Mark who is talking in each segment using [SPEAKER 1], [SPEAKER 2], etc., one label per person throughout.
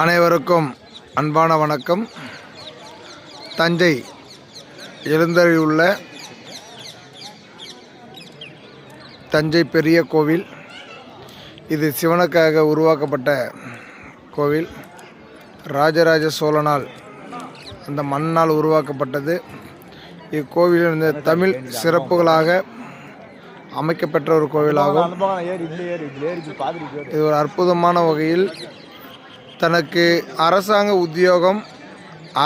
[SPEAKER 1] அனைவருக்கும் அன்பான வணக்கம். தஞ்சை எழுந்தருள் தஞ்சை பெரிய கோவில். இது சிவனுக்காக உருவாக்கப்பட்ட கோவில். ராஜராஜ சோழனால் அந்த மண்ணால் உருவாக்கப்பட்டது. இக்கோவில் தமிழ் சிறப்புகளாக அமைக்கப்பெற்ற ஒரு கோவிலாகும். இது ஒரு அற்புதமான வகையில் தனக்கு அரசாங்க உத்தியோகம்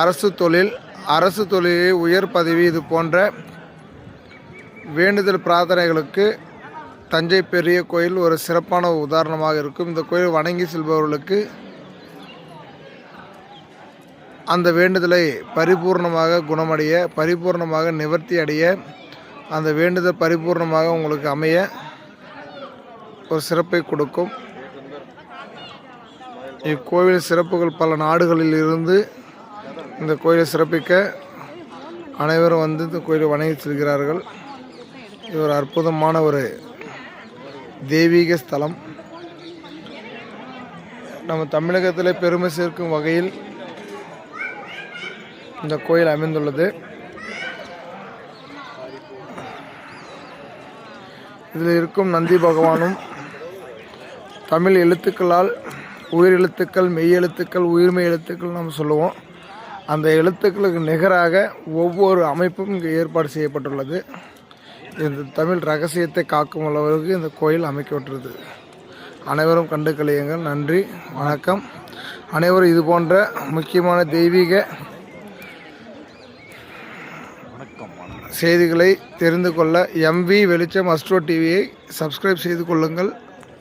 [SPEAKER 1] அரசு தொழில் அரசு தொழிலில் உயர் பதவி இது போன்ற வேண்டுதல் பிரார்த்தனைகளுக்கு தஞ்சை பெரிய கோயில் ஒரு சிறப்பான உதாரணமாக இருக்கும். இந்த கோயில் வணங்கி செல்பவர்களுக்கு அந்த வேண்டுதலை பரிபூர்ணமாக குணமடைய பரிபூர்ணமாக நிவர்த்தி அடைய அந்த வேண்டுதல் பரிபூர்ணமாக உங்களுக்கு அமைய ஒரு சிறப்பை கொடுக்கும். இக்கோவில் சிறப்புகள் பல நாடுகளில் இருந்து இந்த கோயிலை சிறப்பிக்க அனைவரும் வந்து இந்த கோயிலை வணங்கி செல்கிறார்கள். இது ஒரு அற்புதமான ஒரு தெய்வீக ஸ்தலம். நம்ம தமிழகத்தில் பெருமை சேர்க்கும் வகையில் இந்த கோயில் அமைந்துள்ளது. இதில் இருக்கும் நந்தி பகவானும் தமிழ் எழுத்துக்களால் உயிர் எழுத்துக்கள் மெய் எழுத்துக்கள் உயிர்மெய் எழுத்துக்கள் நாம் சொல்லுவோம். அந்த எழுத்துக்களுக்கு நிகராக ஒவ்வொரு அமைப்பும் இங்கே ஏற்பாடு செய்யப்பட்டுள்ளது. இந்த தமிழ் ரகசியத்தை காக்கும் அளவுக்கு இந்த கோயில் அமைக்கப்பட்டுள்ளது அனைவரும் கண்டு கலியுங்கள் நன்றி வணக்கம். அனைவரும் இது போன்ற முக்கியமான தெய்வீக
[SPEAKER 2] வணக்கம்
[SPEAKER 1] செய்திகளை தெரிந்து கொள்ள எம்வி வெளிச்சம் அஸ்ட்ரோ டிவியை சப்ஸ்கிரைப் செய்து கொள்ளுங்கள்.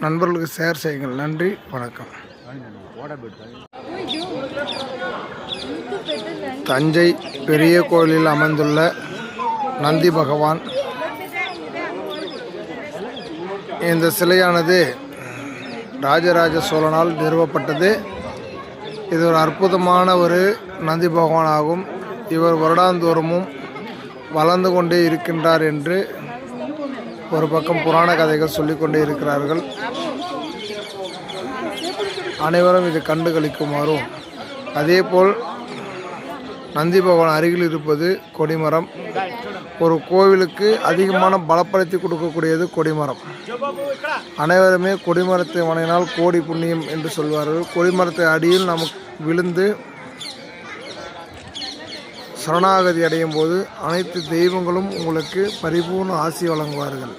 [SPEAKER 1] நண்பர்களுக்கு ஷேர் செய்யுங்கள். நன்றி வணக்கம். தஞ்சை பெரிய கோயிலில் அமைந்துள்ள நந்தி பகவான். இந்த சிலையானது ராஜராஜ சோழனால் நிறுவப்பட்டது. இது ஒரு அற்புதமான ஒரு நந்தி பகவான் ஆகும் இவர் வருடாந்தோறுமும் வளர்ந்து கொண்டே இருக்கின்றார் என்று ஒரு பக்கம் புராண கதைகள் சொல்லிக்கொண்டே இருக்கிறார்கள். அனைவரும் இதை கண்டு கழிக்குமாறும் அதேபோல் நந்தி பகவான் அருகில் இருப்பது கொடிமரம். ஒரு கோவிலுக்கு அதிகமான பலப்படுத்தி கொடுக்கக்கூடியது கொடிமரம். அனைவருமே கொடிமரத்தை வணங்கினால் கோடி புண்ணியம் என்று சொல்வார்கள். கொடிமரத்தை அடியில் நமக்கு விழுந்து சரணாகதி அடையும் போது அனைத்து தெய்வங்களும் உங்களுக்கு பரிபூர்ண ஆசி வழங்குவார்கள்.